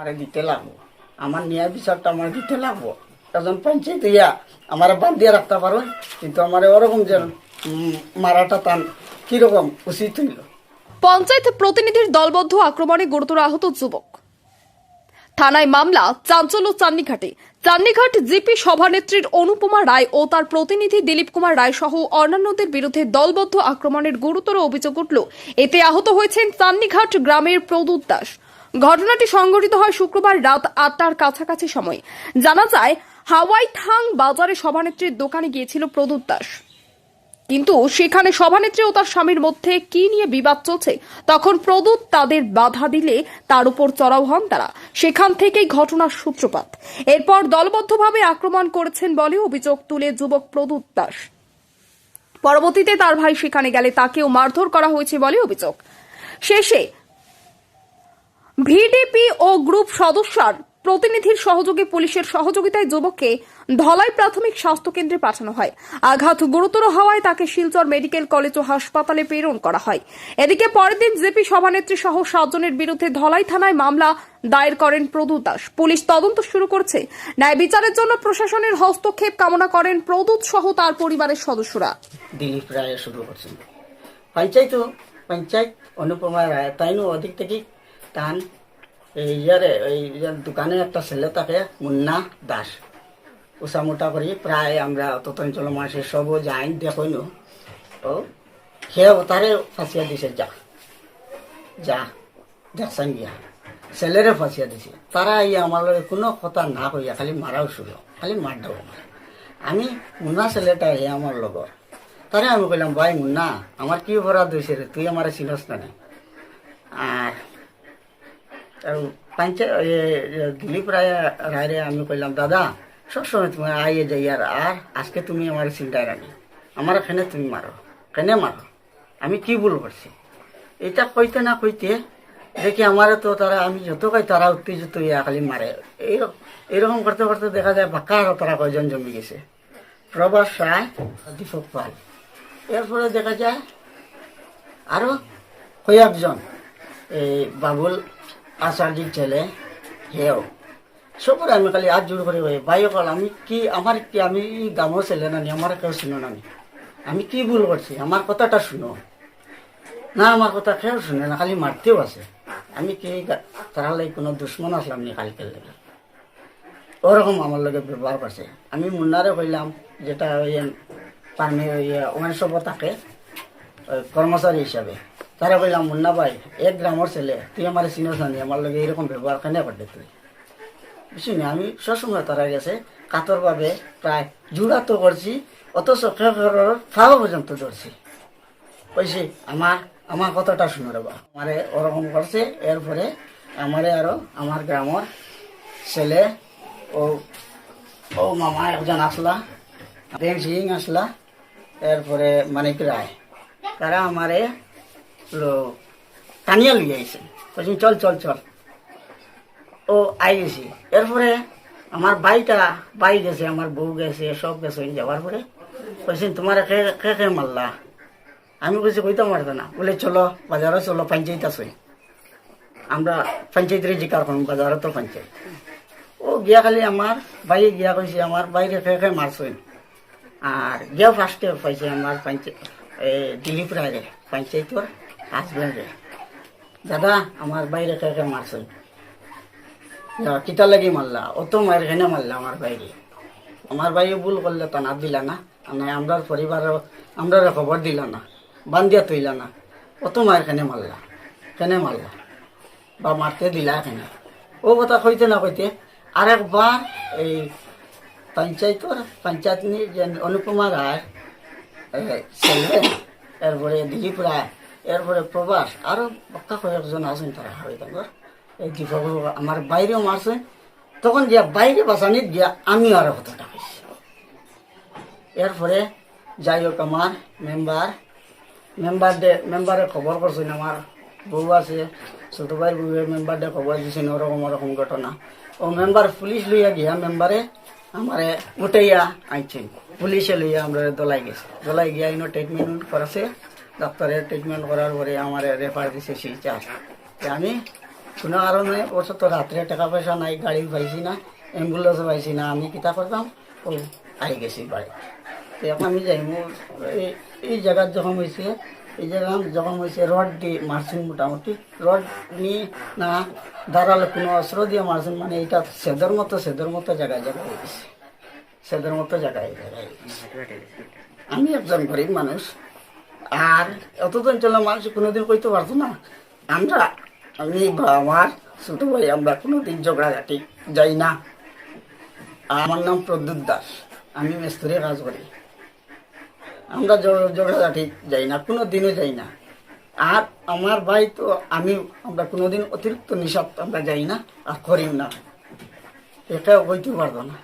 আমার দিতে লাগবো। আমার বিচারটা আমার দিতে লাগবো। একজন পঞ্চায়েত ইয়া, আমার রাখতে পারো কিন্তু আমার ওরকম যে মারাটা তান কীরকম উচিত হইল? পঞ্চায়েত প্রতিনিধির দলবদ্ধ আক্রমণে গুরুতর আহত যুবক। থানায় মামলা, চাঞ্চল্য চান্নিঘাটে চান্নিঘাট জিপি সভানেত্রীর অনুপমা রায় ও তার প্রতিনিধি দিলীপ কুমার রায় সহ অন্যান্যদের বিরুদ্ধে দলবদ্ধ আক্রমণের গুরুতর অভিযোগ উঠল। এতে আহত হয়েছেন চান্নিঘাট গ্রামের প্রদূত দাস। ঘটনাটি সংঘটিত হয় শুক্রবার রাত আটটার কাছাকাছি সময়। জানা যায়, হাওয়াই থাং বাজারে সভানেত্রীর দোকানে গিয়েছিল প্রদূত দাস। কিন্তু সেখানে সভানেত্রী ও তার স্বামীর মধ্যে কি নিয়ে বিবাদ চলছে, তখন প্রদূত তাদের বাধা দিলে তার উপর চড়াও হন তারা। সেখান থেকেই ঘটনার সূত্রপাত। এরপর দলবদ্ধভাবে আক্রমণ করেছেন বলে অভিযোগ তুলে যুবক প্রদূত দাস। পরবর্তীতে তার ভাই সেখানে গেলে তাকেও মারধর করা হয়েছে বলে অভিযোগ। শেষে ভিডিপি ও গ্রুপ সদস্যার প্রতিনিধির সহযোগে পুলিশের সহযোগিতায় যুবককে ধলাই প্রাথমিক স্বাস্থ্য কেন্দ্রে পাঠানো হয়। আঘাত গুরুতর হওয়ায় তাকে শিলচর মেডিকেল কলেজ ও হাসপাতালে প্রেরণ করা হয়। এদিকে পরের দিন জেপি সভানেত্রী সহ সাতজনের বিরুদ্ধে ধলাই থানায় মামলা দায়ের করেন প্রদূত দাস। পুলিশ তদন্ত শুরু করছে। ন্যায় বিচারের জন্য প্রশাসনের হস্তক্ষেপ কামনা করেন প্রদূত সহ তার পরিবারের সদস্যরা। দিলীপ রায় শুরু করছেন। পঞ্চায়েত পঞ্চায়েত অনুপমা রায়, তাইনু ওদিক থেকে টান এই ইয়ারে এই দোকানে একটা ছেলে থাকে, মুন্না দাস। উষা মোটা করি প্রায় আমরা তত অঞ্চল মাসে সবও যাই দেখইন ও, সে তারে ফাঁসিয়া দিছে, যা। যা দেখছেন গিয়া ছেলেরে ফাঁসিয়া দিছে। তারা এই আমার লগে কোনো কথা না কইয়া, খালি মারাও শুরু খালি মার দাও। আমার আমি মুন্না ছেলেটা হে আমার লগর তারে আমি কইলাম ভাই মুন্না আমার কি অপরাধ হয়েছে রে তুই আমার চিনস না আর পঞ্চায়ত দিলীপ রায় রায়রে আমি কইলাম, দাদা, সবসময় তুমি আইয়ে যাই, আর আর আজকে তুমি আমার চিন্তায় রাখি আমার এখানে তুমি মারো কেনে মারো। আমি কি ভুল করছি? এটা কইতে না কইতে দেখি আমারে তো তারা, আমি যত কই তারা উত্তেজিত ইয়া খালি মারে। এই এরকম করতে করতে দেখা যায় বাঁকা আরও তারা কয়জন জমি গেছে। প্রবাস রায়, দীপক পাল। এরপরে দেখা যায় আরও কয়েকজন এই বাবুল আচার্যির ছেলে হেও। সবরে আমি খালি আজ জোর করে ভাই অকল আমি কি, আমার কি, আমি গামো ছেলে নানি, আমার কেউ শুনো নানি? আমি কি ভুল করছি? আমার কথাটা শুনো। না, আমার কথা কেউ শুনে না, খালি মারতেও আছে। আমি কি তারা কোনো দুশ্মন আসলাম নি কালকের লেগে? ওরকম আমার লগে ব্যবহার করছে। আমি মুন্নারে কইলাম, যেটা ওই, পারমি ওয়ান সব থাকে ওই কর্মচারী হিসাবে। তারা কইলাম মুন্না ভাই এক গ্রামের ছেলে তুই আমার চিনস না নি, আমার লগে এরকম ব্যবহার কেন করতে তুই? বুঝছি না আমি সবসময় তারা গেছে কাতরভাবে প্রায় জুড়া তো করছি অথচ খাওয়া পর্যন্ত ধরছি। কইছি আমার আমার কথাটা শুনে রেবা আমারে ওরকম করছে এরপরে আমারে আরও আমার গ্রামের ছেলে ও ও মামা একজন আসলা বেং সিং আসলা এরপরে মানিক রায়। তারা আমারে লো, টানিয়া লিয়ে আইছে। বলছি চল চল চল। ও আই গেছি। এরপরে আমার বাইটা বাই গেছে, আমার বউ গেছে, সব গেছে যাওয়ার পরে। বলছেন তোমার কে কে কে মারলা? আমি কইছি কইতে পারতো না বলে, চলো, বাজারে চলো, পঞ্চায়েত আছে। আমরা পঞ্চায়েতের জিকার করুন বাজারে তো পঞ্চায়েত। ও গিয়া খালি আমার ভাই গিয়া কইছে, আমার বাইরে খেয়ে খেয়ে মারছেন আর গিয়া ফার্স্টে পাইছে আমার পঞ্চায়েত এই দিলীপ রায় পঞ্চায়েতর। হাজবেন্ডে দাদা, আমার বাইরে খেয়ে মারছেন কিতা লাগি মারলা? অত মায়ের কেনে মারলা আমার বাইরে। আমার বাইরে ভুল করলে তো না দিলা না মানে আমরা পরিবার আমরা খবর দিলা না, বান্ধিয়া তৈলা না। অত মায়ের কেনে মারলা কেনে মারলা। বা মারতে দিলা কেনে ও কথা কইতে না কইতে, আরেকবার এই পঞ্চায়েতর, পঞ্চায়েত অনুপমা রায় ছেলে, এরপরে দিলীপ রায় এরপরে প্রবাস, আরও বাক্কা কয়েকজন আছেন তারা, হয় এই দীপক আমার বাইরেও মারছে, তখন গিয়া বাইরে বাসানিত গিয়া আমি আরও কথাটা কইছি এরপরে যাই হোক আমার মেম্বার মেম্বার ডে মেম্বারে খবর করছেন আমার বউ আছে, ছোট ভাইয়ের বউয়ের মেম্বার ডে খবর দিয়েছেন ওরকম ওরকম ঘটনা। ও মেম্বার পুলিশ লইয়া গিয়া মেম্বারে আমারে উঠাইয়া আইছেন পুলিশে লইয়া আমরা দলাই গেছে। দলাই গিয়া ইনো ট্রিটমেন্ট করাছে। ডাক্তারে ট্রিটমেন্ট করার পরে আমার রেফার দিছে শিলচার। যে আমি কোনো কারণে অবশ্য তো রাত্রে টাকা পয়সা নাই, গাড়ি পাইছি না অ্যাম্বুলেন্স পাইছি না, আমি কিতা করতাম? ও আই গেছি বাড়ি। তো এখন আমি যাই এই জায়গার যখন হয়েছে এই জায়গা যখন হয়েছে রড দিয়ে মারছেন মোটামুটি। রড নিয়ে না দাঁড়ালে কোনো অস্ত্র দিয়ে মারছেন মানে এটা সেদের মতো সেদের মতো জায়গায় জায়গায় হয়ে গেছে। সেদের মতো জায়গায় জায়গায় আমি একজন গরিব মানুষ। আর তো অঞ্চলের মানুষ কোনোদিন কইতে পারতো না। আমরা, আমি বা আমার, ছোট ভাই, আমরা কোনোদিন ঝগড়াঝাটি যাই না। আমার নাম প্রদ্যুৎ দাস। আমি মেস্তুরে কাজ করি। আমরা ঝগ- ঝগড়াঝাটি যাই না কোনো দিনও যাই না। আর আমার ভাই তো, আমি, আমরা কোনোদিন অতিরিক্ত নিষাদ আমরা যাই না, আর করিও না। এটাও কইতে পারব না।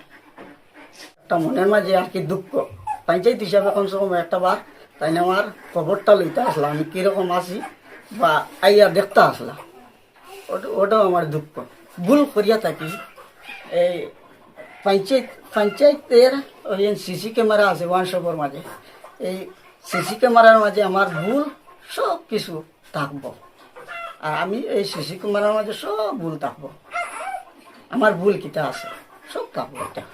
একটা মনের মাঝে আর কি দুঃখ। পঞ্চায়েত হিসাবে কমসে কম একটা বার তাই না আমার খবরটা লইতে আসলাম, আমি কীরকম আছি বা আইয়া দেখতে আসলাম। ওটা ওটাও আমার দুঃখ। ভুল করিয়া থাকি। এই পঞ্চায়েত পঞ্চায়েতের ওই সিসি ক্যামেরা আছে ওয়ানশপের মাঝে, এই সিসি ক্যামেরার মাঝে আমার ভুল সব কিছু থাকব। আর আমি এই সিসি ক্যামেরার মাঝে সব ভুল থাকব। আমার ভুল কিতা আছে? সব থাকব এটা।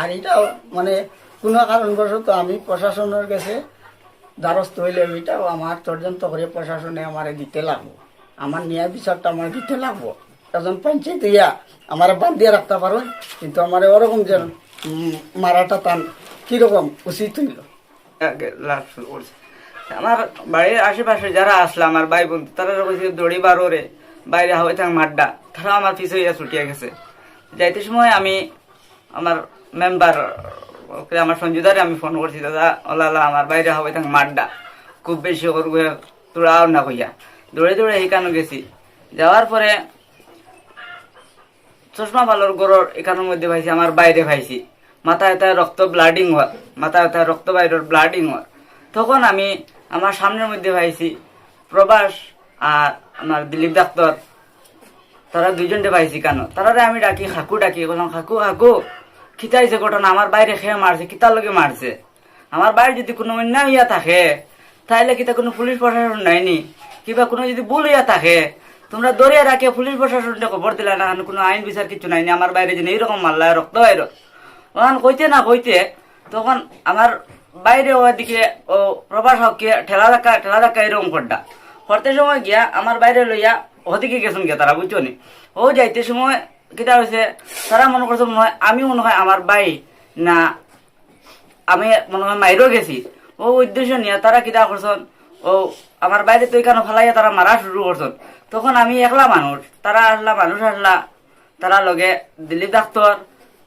আর এটাও মানে কোনো কারণবশত আমি প্রশাসনের কাছে দ্বারস্থ হইলে এটাও আমার তর্জন্ত করে প্রশাসনে আমার দিতে লাগবো। আমার ন্যায় বিচারটা আমার দিতে লাগবো। একজন পঞ্চায়েত ইয়া আমার বাদ দিয়ে রাখতে পারো, কিন্তু আমার ওরকম যে মারাটা তান কীরকম উচিত হইল? আমার বাড়ির আশেপাশে যারা আসলো, আমার ভাই বন্ধু, তারা দড়ি বারোরে বাইরে হয়ে থাক মাড্ডা তারা আমার পিছু হইয়া ছুটিয়া গেছে। যাইতে সময় আমি আমার মেম্বার ওকে আমার সঞ্জুদারে আমি ফোন করছি, দাদা, ওলা ওলা, আমার বাইরে হবে থাক মাড্ডা খুব বেশি করব তোরাও না কইয়া। দৌড়ে দৌড়ে এইখানে গেছি। যাওয়ার পরে চশমা ভালোর গরর এখানের মধ্যে পাইছি, আমার বাইরে পাইছি। মাথা এতায় রক্ত ব্লাডিং হওয়ার মাথা এতায় রক্ত বাইরের ব্লাডিং হওয়ার তখন আমি আমার সামনের মধ্যে পাইছি প্রবাস আর আমার দিলীপ ডাক্তার তারা দুইজনটে পাইছি কেন? তারা আমি ডাকি খাকু ডাকি। বললাম খাকু খাকু খিতাইছে ঘটনা, আমার বাইরে খেয়ে মারছে, কিতার লগে মারছে। আমার বাইরে যদি কোনো অন্যায় ইয়া থাকে তাহলে কিতা কোনো পুলিশ প্রশাসন নাইনি কিবা কোনো যদি ভুল ইয়া থাকে, তোমরা দরিয়া রাখে পুলিশ প্রশাসনটা খবর দিলা না কোনো আইন বিচার কিছু নাইনি। আমার বাইরে যেন এইরকম মারলা রক্ত বাইর তখন কইতে না কইতে, তখন আমার বাইরে ওদিকে ও প্রবাস হককে ঠেলা ধাক্কা ঠেলা ধাক্কা এরকম করডা। করতে সময় গিয়া আমার বাইরে লইয়া ওদিকে গেছেন গিয়া তারা, বুঝছ নি? ও যাইতে সময় কিতা হয়েছে তারা মনে করছে মনে হয় আমি মনে হয় আমার বাই, না, আমি মনে হয় মাইরও গেছি। ও উদ্দেশ্য নিয়ে তারা কিতা করছেন ও আমার বাইরে তো এখানে ফেলাইয়া তারা মারা শুরু করছেন তখন আমি একলা মানুষ তারা আসলা মানুষ আসলা তারা লগে দিলীপ ডাক্তার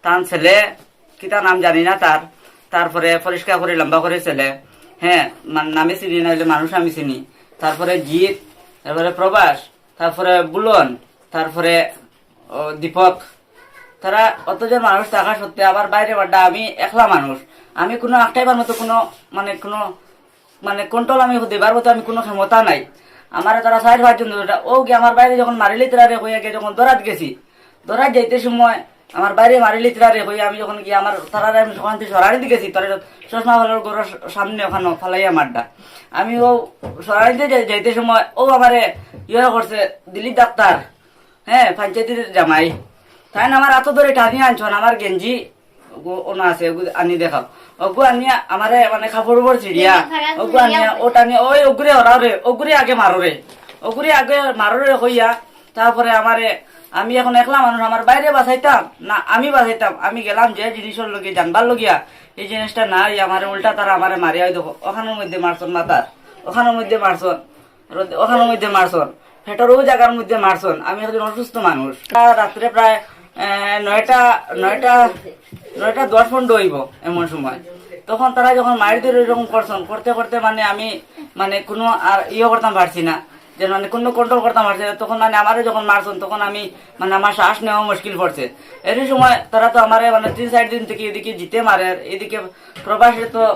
তার ছেলে, কিতা নাম জানি না তার তারপরে পরিষ্কার করে লম্বা করে ছেলে। হ্যাঁ নামে চিনি না হইলে মানুষ আমি চিনি। তারপরে জিৎ তারপরে প্রবাস তারপরে বুলন তারপরে দীপক, তারা অতজন মানুষ থাকা সত্ত্বে আবার বাইরে বাড্ডা, আমি একলা মানুষ। আমি কোনো আটটাইবার মতো কোনো মানে কোনো মানে কন্ট্রোল আমি দেবার মতো আমি কোনো ক্ষমতা নাই। আমার তারা সাইড হওয়ার জন্য ও গিয়ে আমার বাইরে যখন মারিলি তারা রে হইয়া যখন দরাত গেছি দরাত যাইতে সময় আমার বাইরে মারিলি তারা রে হইয়া আমি যখন গিয়ে আমার তারা আমি ওখান থেকে দিয়ে গেছি, তারা চশমা ভালোর গরুর সামনে ওখানে ফালাইয়া মারডা। আমি ও যাই- যাইতে সময় ও আমারে ইয়ে করছে, দিলীপ ডাক্তার হ্যাঁ পঞ্চায়েতের জামাই। তাই আমার এত ধরে টানি আনছন আমার গেঞ্জি? ওনা আছে আনি দেখাও। আনিয়া আমারে মানে কাপড় উপর চিড়িয়া ওগু আনিয়া ও টানিয়া ওই ওগুরে ওরাও রে ওগুরে আগে মারো রে। ওগুরে আগে মারো রে হইয়া তারপরে আমারে আমি এখন একলা মানুষ আমার বাইরে বাঁচাইতাম? না আমি বাঁচাইতাম। আমি গেলাম যে জিনিসের লগে জানবার লগিয়া এই জিনিসটা নাই আমার উল্টা তারা আমারে মারিয়া দেখো ওখানের মধ্যে মারছন মাতার ওখানের মধ্যে মারছন ওখানের মধ্যে মারছন ফেটার ওই জায়গার মধ্যে মারছন। আমি একজন অসুস্থ মানুষ। রাত্রে প্রায় নয়টা নয়টা নয়টা দশ পনেরো হইব এমন সময়। তখন তারা যখন মারি ধরে এরকম করছেন, করতে করতে মানে আমি মানে কোনো আর ইয়ে করতাম পারছি না। যে মানে কোনো কন্ট্রোল করতাম পারছি না। তখন মানে আমারও যখন মারছেন, তখন আমি মানে আমার শ্বাস নেওয়া মুশকিল পড়ছে। এর সময় তারা তো আমারে মানে তিন, চার দিন থেকে এদিকে জিতে মারে। এদিকে প্রবাসে তা-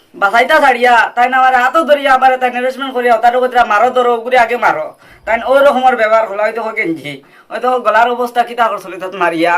বাসাইতা ছাড়িয়া তাই না আমার হাতও ধরিয়া আবার তাই হ্যারাসমেন্ট করিয়া তার কথা মারো ধরো ঘুরে আগে মারো তাই ওই রকমের ব্যবহার হলো হয়তো গেঞ্জি হয়তো গলার অবস্থা কিতা করছিল মারিয়া